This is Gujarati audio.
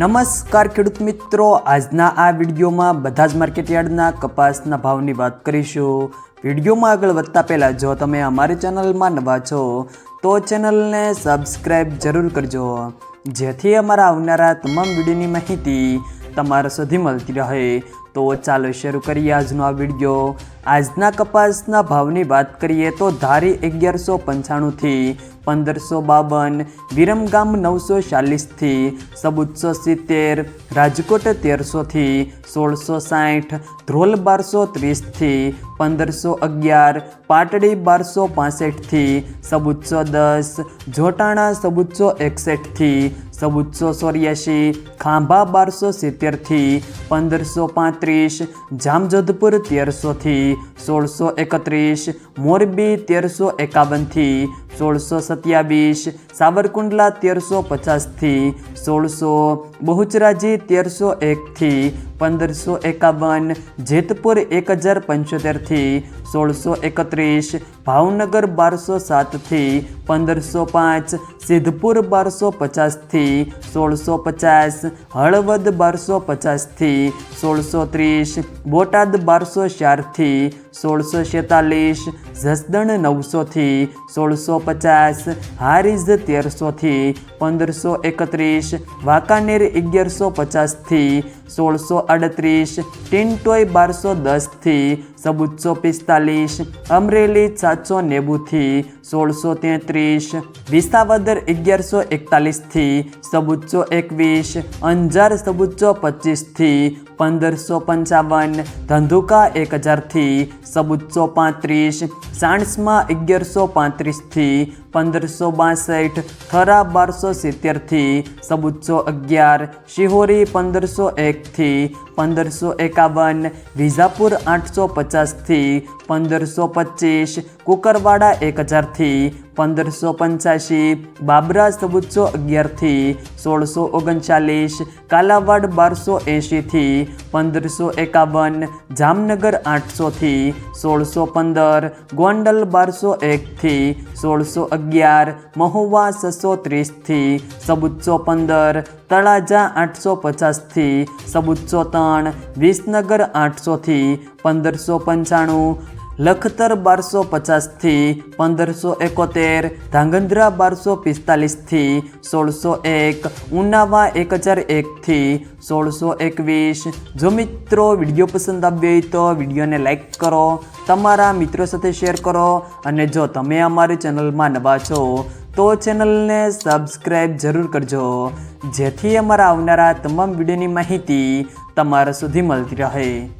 નમસ્કાર ખેડૂત મિત્રો. આજના આ વિડીયોમાં બધા જ માર્કેટયાર્ડના કપાસના ભાવની વાત કરીશું. વિડીયોમાં આગળ વધતા પહેલાં જો તમે અમારી ચેનલમાં નવા છો, તો ચેનલને સબસ્ક્રાઈબ જરૂર કરજો. જેથી અમારા આવનારા તમામ વિડીયોની માહિતી તમારા સુધી મળતી રહે. તો ચાલો શરૂ કરીએ આજનો આ વીડિયો. આજના કપાસના ભાવની વાત કરીએ તો ધારી અગિયારસો પંચાણુંથી પંદરસો બાવન, વિરમગામ નવસો ચાલીસથી સબુચ્ચો સિત્તેર, રાજકોટ તેરસોથી સોળસો સાઠ, ધ્રોલ બારસો ત્રીસથી પંદરસો અગિયાર, પાટડી બારસો પાસઠથી સબુચ્ચો દસ, જોટાણા સબુચ્ચો એકસઠથી સબુચ્ચો ચોર્યાસી ખાંભા બારસો સિત્તેરથી પંદરસો પાંત્રીસ જામજોધપુર તેરસોથી સોળસો એકત્રીસ મોરબી તેરસો એકાવનથી સોળસો સત્યાવીસ સાબરકુંડલા તેરસો પચાસથી સોળસો બહુચરાજી તેરસો એકથી પંદરસો એકાવન, જેતપુર એક હજાર પંચોતેરથી સોળસો એકત્રીસ, ભાવનગર બારસો સાતથી પંદરસો પાંચ, સિદ્ધપુર બારસો પચાસથી સોળસો પચાસ, હળવદ બારસો પચાસથી સોળસો ત્રીસ, બોટાદ બારસો ચારથી સોળસો છેતાલીસ, જસદણ નવસોથી, સોળસો પચાસ, હારીજ તેરસોથી, પંદરસો એકત્રીસ, વાંકાનેર અગિયારસો પચાસથી, સોળસો અડત્રીસ ટિન્ટોય બારસો દસથી સબુચ્સો પિસ્તાલીસ, અમરેલી સાતસો નેવુંથી, સોળસો તેત્રીસ, વિસાવદર અગિયારસો એકતાલીસથી સબુચ્ચો એકવીસ, અંજાર સબુચ્ચો પચીસથી પંદરસો પંચાવન ધંધુકા એક હજારથી સબુચ્ચો પાંત્રીસ સાણસમાં અગિયારસો પાંત્રીસથી પંદરસો બાસઠ, થરા બારસો સિત્તેરથી સબુચ્ચો અગિયાર, શિહોરી પંદરસો એકથી પંદરસો એકાવન, વિજાપુર આઠસો પચાસથી પંદરસો પચીસ, કુકરવાડા એક હજારથી પંદરસો પંચ્યાસી, બાબરા સબુચ્ચો અગિયારથી સોળસો ઓગણચાલીસ, કાલાવાડ બારસો એંશીથી પંદરસો એકાવન, જામનગર આઠસોથી સોળસો પંદર, ગોંડલ બારસો એકથી સોળસો અગિયાર, મહુવા છસો ત્રીસથી સબુચ્ચો પંદર, તળાજા આઠસો પચાસથી સબુચ્ચો ત્રણ, વિસનગર આઠસોથી, પંદરસો પંચાણું લખતર બારસો પચાસથી પંદરસો એકોતેર, ધાંગધ્રા બારસો પિસ્તાલીસથી સોળસો એક, ઉનાવા એક હજાર એકથી સોળસો એકવીસ. જો મિત્રો વીડિયો પસંદ આવ્યો હોય તો વિડીયોને લાઇક કરો, તમારા મિત્રો સાથે શેર કરો અને જો તમે અમારી ચેનલમાં નવા છો તો ચેનલને સબસ્ક્રાઈબ જરૂર કરજો. જેથી અમારા આવનારા તમામ વિડીયોની માહિતી તમારા સુધી મળતી રહે.